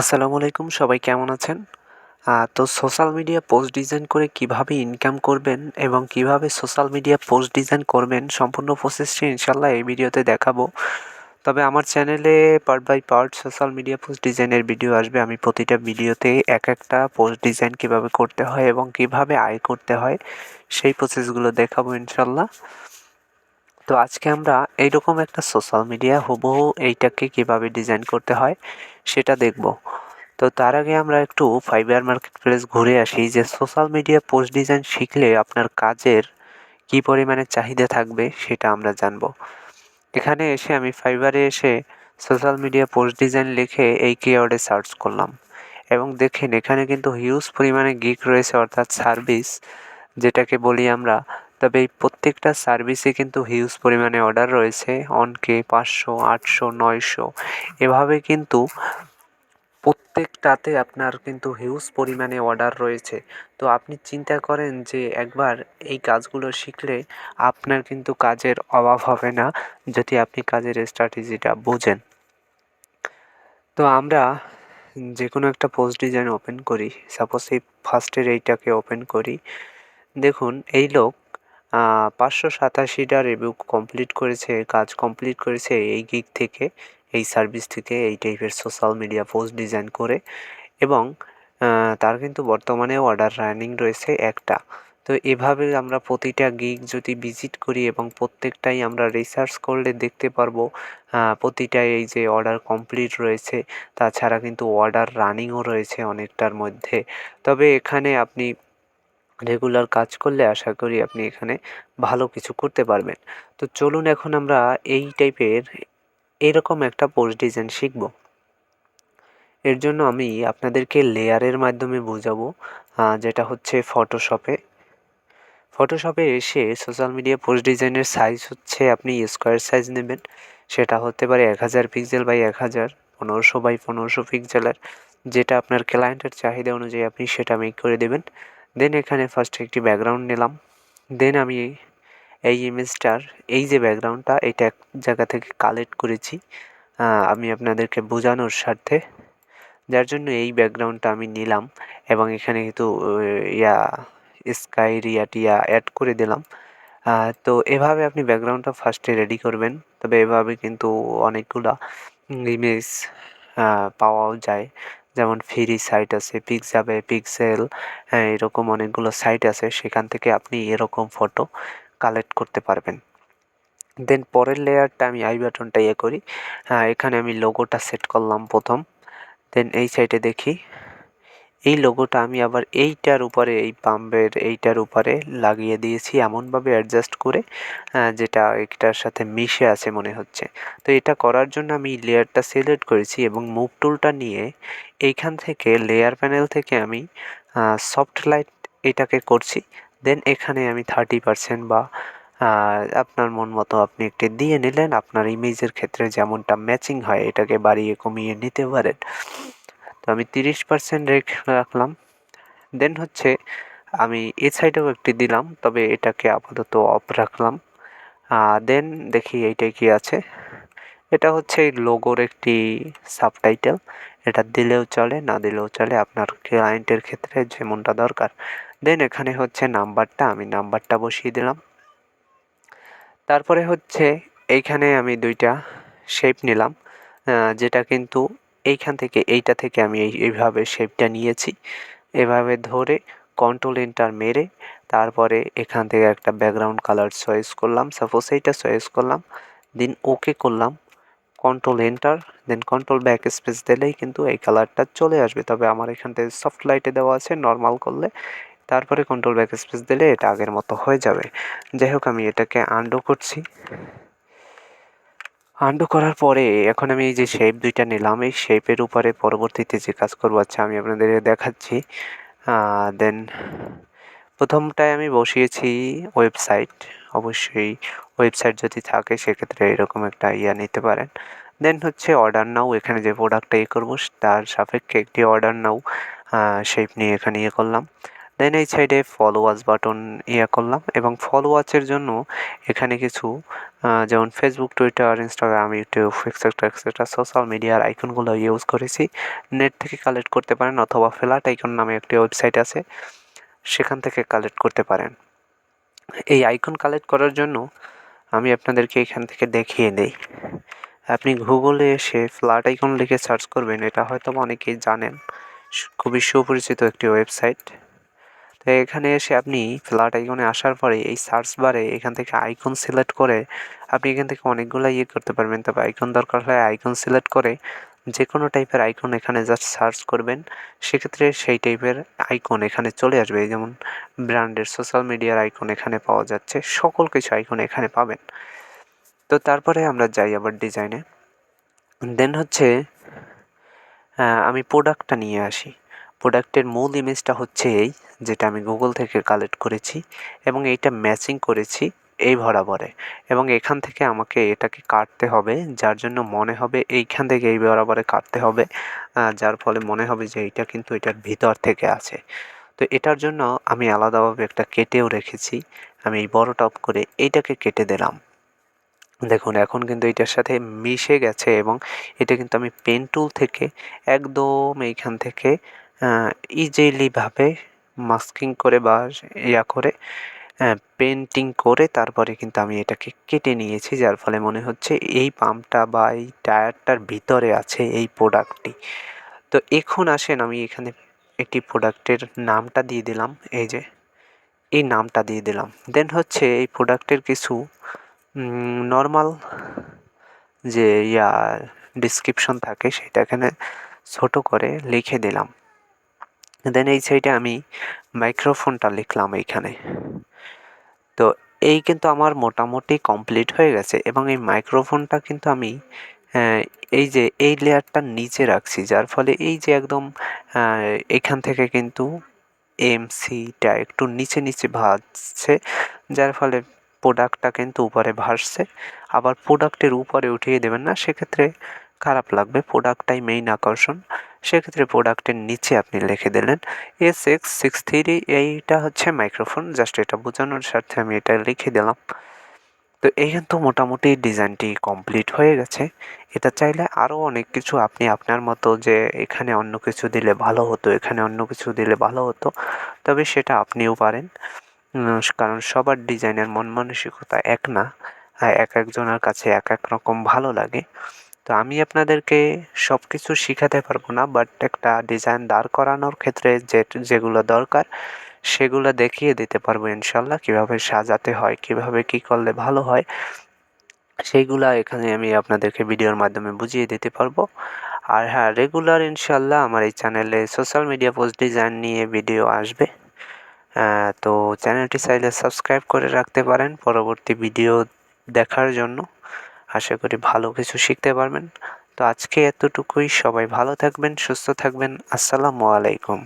আসসালামু আলাইকুম, সবাই কেমন আছেন? তো সোশ্যাল মিডিয়া পোস্ট ডিজাইন করে কীভাবে ইনকাম করবেন এবং কীভাবে সোশ্যাল মিডিয়া পোস্ট ডিজাইন করবেন সম্পূর্ণ প্রসেসটি ইনশাল্লাহ এই ভিডিওতে দেখাবো। তবে আমার চ্যানেলে part by part social media post ডিজাইনের ভিডিও আসবে। আমি প্রতিটা ভিডিওতে এক একটা পোস্ট ডিজাইন কীভাবে করতে হয় এবং কীভাবে আয় করতে হয় সেই প্রসেসগুলো দেখাবো ইনশাল্লাহ তো আজকে আমরা এইরকম একটা সোশ্যাল মিডিয়া হুবহু এইটাকে কীভাবে ডিজাইন করতে হয় সেটা দেখব। তো তার আগে আমরা একটু ফাইবার মার্কেট প্লেস ঘুরে আসি যে সোশ্যাল মিডিয়া পোস্ট ডিজাইন শিখলে আপনার কাজের কী পরিমাণে চাহিদা থাকবে সেটা আমরা জানব। এখানে এসে আমি ফাইবারে এসে সোশ্যাল মিডিয়া পোস্ট ডিজাইন লিখে এই কিওয়ার্ডে সার্চ করলাম। এবং দেখেন এখানে কিন্তু হিউজ পরিমাণে গিক রয়েছে অর্থাৎ সার্ভিস যেটাকে বলি আমরা তবে এই প্রত্যেকটা সার্ভিসে কিন্তু হিউজ পরিমাণে অর্ডার রয়েছে। অনকে পাঁচশো, আটশো, নয়শো। এভাবে কিন্তু প্রত্যেকটাতে আপনার কিন্তু হিউজ পরিমাণে অর্ডার রয়েছে। তো আপনি চিন্তা করেন যে একবার এই কাজগুলো শিখলে আপনার কিন্তু কাজের অভাব হবে না, যদি আপনি কাজের স্ট্র্যাটেজিটা বোঝেন। তো আমরা যে কোনো একটা পোস্ট ডিজাইন ওপেন করি। সাপোজ এই ফার্স্টের এইটাকে ওপেন করি। দেখুন, এই লোক পাঁচশো সাতাশিটা রিভিউ কমপ্লিট করেছে, কাজ কমপ্লিট করেছে এই গিক থেকে, এই সার্ভিস থেকে, এই টাইপের সোশ্যাল মিডিয়া পোস্ট ডিজাইন করে এবং তার কিন্তু বর্তমানে অর্ডার রানিং রয়েছে একটা। তো এভাবে আমরা প্রতিটা গিগ যদি ভিজিট করি এবং প্রত্যেকটাই আমরা রিসার্চ করলে দেখতে পারব প্রতিটা এই যে অর্ডার কমপ্লিট রয়েছে, তাছাড়া কিন্তু অর্ডার রানিংও রয়েছে অনেকটার মধ্যে। তবে এখানে আপনি রেগুলার কাজ করলে আশা করি আপনি এখানে ভালো কিছু করতে পারবেন। তো চলুন এখন আমরা এই টাইপের এরকম একটা পোস্ট ডিজাইন শিখব। এর জন্য আমি আপনাদেরকে লেয়ারের মাধ্যমে বোঝাবো যেটা হচ্ছে ফটোশপে ফটোশপে এসে সোশ্যাল মিডিয়া পোস্ট ডিজাইনের সাইজ হচ্ছে আপনি স্কোয়ার সাইজ নেবেন। সেটা হতে পারে এক হাজার পিক্সেল বাই এক হাজার, পনেরোশো বাই পনেরোশো পিক্সেলের যেটা আপনার ক্লায়েন্টের চাহিদা অনুযায়ী আপনি সেটা মেক করে দেবেন। দেন এখানে ফার্স্ট একটি ব্যাকগ্রাউন্ড নিলাম। দেন আমি এই ইমেজটার এই যে ব্যাকগ্রাউন্ডটা এটা এক জায়গা থেকে কালেক্ট করেছি। আমি আপনাদেরকে বোঝানোর স্বার্থে। যার জন্য এই ব্যাকগ্রাউন্ডটা আমি নিলাম এবং এখানে কিন্তু ইয়া স্কাই রিয়া টিয়া অ্যাড করে দিলাম। তো এভাবে আপনি ব্যাকগ্রাউন্ডটা ফার্স্টে রেডি করবেন। তবে এভাবে কিন্তু অনেকগুলা ইমেজ পাওয়াও যায়। যেমন ফ্রি সাইট আছে, পিকজাবে, পিক্সেল হ্যাঁ এরকম অনেকগুলো সাইট আছে, সেখান থেকে আপনি এরকম ফটো কালেক্ট করতে পারবেন। দেন পরের লেয়ারটা আমি আই বাটনটা ইয়ে করি। হ্যাঁ এখানে আমি লোগোটা সেট করলাম প্রথম। দেন এই সাইটে দেখি এই লোগোটা আমি আবার এইটার উপরে, এই পাম্পের এইটার উপরে লাগিয়ে দিয়েছি এমনভাবে অ্যাডজাস্ট করে যেটা এটার সাথে মিশে আছে মনে হচ্ছে। তো এটা করার জন্য আমি লেয়ারটা সিলেক্ট করেছি এবং মুভ টুলটা নিয়ে এইখান থেকে লেয়ার প্যানেল থেকে আমি সফট লাইট এটাকে করছি। দেন এখানে আমি থার্টি পারসেন্ট বা আপনার মন মতো আপনি একটি দিয়ে নিলেন। আপনার ইমেজের ক্ষেত্রে যেমনটা ম্যাচিং হয়, এটাকে বাড়িয়ে কমিয়ে নিতে পারেন। তো আমি তিরিশ পার্সেন্ট রেখে রাখলাম। দেন হচ্ছে আমি এ সাইডেও একটি দিলাম, তবে এটাকে আপাতত অফ রাখলাম। দেন দেখি এইটাই কি আছে। এটা হচ্ছে এই লোগোর একটি সাবটাইটেল এটা দিলেও চলে, না দিলেও চলে, আপনার ক্লায়েন্টের ক্ষেত্রে যেমনটা দরকার। দেন এখানে হচ্ছে নাম্বারটা আমি নাম্বারটা বসিয়ে দিলাম। তারপরে হচ্ছে এইখানে আমি দুইটা শেপ নিলাম যেটা কিন্তু এইখান থেকে এইটা থেকে আমি এই, এইভাবে শেপটা নিয়েছি। এভাবে ধরে কন্ট্রোল এন্টার মেরে তারপরে এখান থেকে একটা ব্যাকগ্রাউন্ড কালার চয়েস করলাম। সাপোজ এইটা চয়েস করলাম দেন ওকে করলাম। Control enter then control backspace দিলেই কিন্তু এই কালারটা চলে আসবে। তবে আমার এখান থেকে সফট লাইটে দেওয়া আছে নর্মাল করলে। তারপরে কন্ট্রোল ব্যাক স্পেস দিলে এটা আগের মতো হয়ে যাবে। যাই হোক, আমি এটাকে আন্ডো করছি। আন্ডু করার পরে এখন আমি এই যে শেপ দুইটা নিলাম, এই শেপের উপরে পরবর্তীতে যে কাজ করব আচ্ছা আমি আপনাদের দেখাচ্ছি। দেন প্রথমটায় আমি বসিয়েছি ওয়েবসাইট অবশ্যই ওয়েবসাইট যদি থাকে সেক্ষেত্রে এরকম একটা ইয়া নিতে পারেন। দেন হচ্ছে অর্ডার নাও এখানে যে প্রোডাক্টটা ইয়ে করব, তার সাপেক্ষে একটি অর্ডার নাও শেপ নিয়ে এখানে ইয়ে করলাম। দেন এই সাইডে ফলো ওয়াচ বাটন ইয়ে করলাম এবং ফলো ওয়াচের জন্য এখানে কিছু যেমন Facebook Twitter Instagram YouTube etcetera etcetera social মিডিয়ার আইকনগুলো ইউজ করেছি। নেট থেকে কালেক্ট করতে পারেন অথবা ফ্ল্যাট আইকন নামে একটি ওয়েবসাইট আছে, সেখান থেকে কালেক্ট করতে পারেন। এই আইকন কালেক্ট করার জন্য আমি আপনাদেরকে এখান থেকে দেখিয়ে দেই। আপনি গুগলে এসে ফ্ল্যাট আইকন লিখে সার্চ করবেন, এটা হয়তো অনেকেই জানেন। খুবই সুপরিচিত একটি ওয়েবসাইট এখানে এসে আপনি ফ্ল্যাট আইকনে আসার পরে এই সার্চ বারে এখান থেকে আইকন সিলেক্ট করে আপনি এখান থেকে অনেকগুলো ইয়ে করতে পারবেন। তবে আইকন দরকার হয় আইকন সিলেক্ট করে যে কোনো টাইপের আইকন এখানে জাস্ট সার্চ করবেন। সেক্ষেত্রে সেই টাইপের আইকন এখানে চলে আসবে। যেমন ব্র্যান্ডের সোশ্যাল মিডিয়ার আইকন এখানে পাওয়া যাচ্ছে। সকল কিছু আইকন এখানে পাবেন। তো তারপরে আমরা যাই আবার ডিজাইনে দেন হচ্ছে আমি প্রোডাক্টটা নিয়ে আসি। প্রোডাক্টের মূল ইমেজটা হচ্ছে এই। যেটা আমি গুগল থেকে কালেক্ট করেছি এবং এইটা ম্যাচিং করেছি এই বরাবরে। এবং এখান থেকে আমাকে এটাকে কাটতে হবে, যার জন্য মনে হবে এইখান থেকে এই বরাবরে কাটতে হবে যার ফলে মনে হবে যে এইটা কিন্তু এটার ভিতর থেকে আছে। তো এটার জন্য আমি আলাদাভাবে একটা কেটেও রেখেছি, আমি এই বড় টপ করে এইটাকে কেটে দিলাম। দেখুন, এখন কিন্তু এটার সাথে মিশে গেছে এবং এটা কিন্তু আমি পেন টুল থেকে একদম এইখান থেকে ইজিলিভাবে মাস্কিং করে বা ইয়া করে পেন্টিং করে তারপরে কিন্তু আমি এটাকে কেটে নিয়েছি, যার ফলে মনে হচ্ছে এই পাম্পটা বা এই টায়ারটার ভিতরে আছে এই প্রোডাক্টটি। তো এখন আসেন আমি এখানে একটি প্রোডাক্টের নামটা দিয়ে দিলাম, এই যে, এই নামটা দিয়ে দিলাম। দেন হচ্ছে এই প্রোডাক্টের কিছু নর্মাল যে ইয়া ডিসক্রিপশন থাকে সেটা এখানে ছোটো করে লিখে দিলাম। দেন এই সাইডে আমি মাইক্রোফোনটা লিখলাম এইখানে। তো এই কিন্তু আমার মোটামুটি কমপ্লিট হয়ে গেছে এবং এই মাইক্রোফোনটা কিন্তু আমি এই যে এই লেয়ারটার নিচে রাখছি, যার ফলে এই যে একদম এখান থেকে কিন্তু এমসিটা একটু নিচে নিচে ভাসছে, যার ফলে প্রোডাক্টটা কিন্তু উপরে ভাসছে। আবার প্রোডাক্টের উপরে উঠিয়ে দেবেন না, সেক্ষেত্রে খারাপ লাগবে প্রোডাক্টটাই মেইন আকর্ষণ। সেক্ষেত্রে প্রোডাক্টের নিচে আপনি লিখে দিলেন এস এক্স সিক্স থ্রি এইটা হচ্ছে মাইক্রোফোন জাস্ট এটা বোঝানোর স্বার্থে আমি এটা লিখে দিলাম। তো এই কিন্তু মোটামুটি ডিজাইনটি কমপ্লিট হয়ে গেছে। এটা চাইলে আরও অনেক কিছু আপনি আপনার মতো যে এখানে অন্য কিছু দিলে ভালো হতো, এখানে অন্য কিছু দিলে ভালো হতো, তবে সেটা আপনিও পারেন। কারণ সবার ডিজাইনের মন মানসিকতা এক না এক একজনের কাছে এক এক রকম ভালো লাগে। তো আমি আপনাদেরকে সব কিছু শেখাতে পারব না বাট একটা ডিজাইন দাঁড় করানোর ক্ষেত্রে যে যেগুলো দরকার, সেগুলো দেখিয়ে দিতে পারব ইনশাল্লাহ, কীভাবে সাজাতে হয়, কীভাবে কী করলে ভালো হয়। সেইগুলা এখানে আমি আপনাদেরকে ভিডিওর মাধ্যমে বুঝিয়ে দিতে পারব। আর হ্যাঁ রেগুলার ইনশাল্লাহ আমার এই চ্যানেলে সোশ্যাল মিডিয়া পোস্ট ডিজাইন নিয়ে ভিডিও আসবে। তো চ্যানেলটি চাইলে সাবস্ক্রাইব করে রাখতে পারেন পরবর্তী ভিডিও দেখার জন্য। আশা করি ভালো কিছু শিখতে পারবেন। তো আজকে এতটুকুই। সবাই ভালো থাকবেন, সুস্থ থাকবেন। আসসালামু আলাইকুম।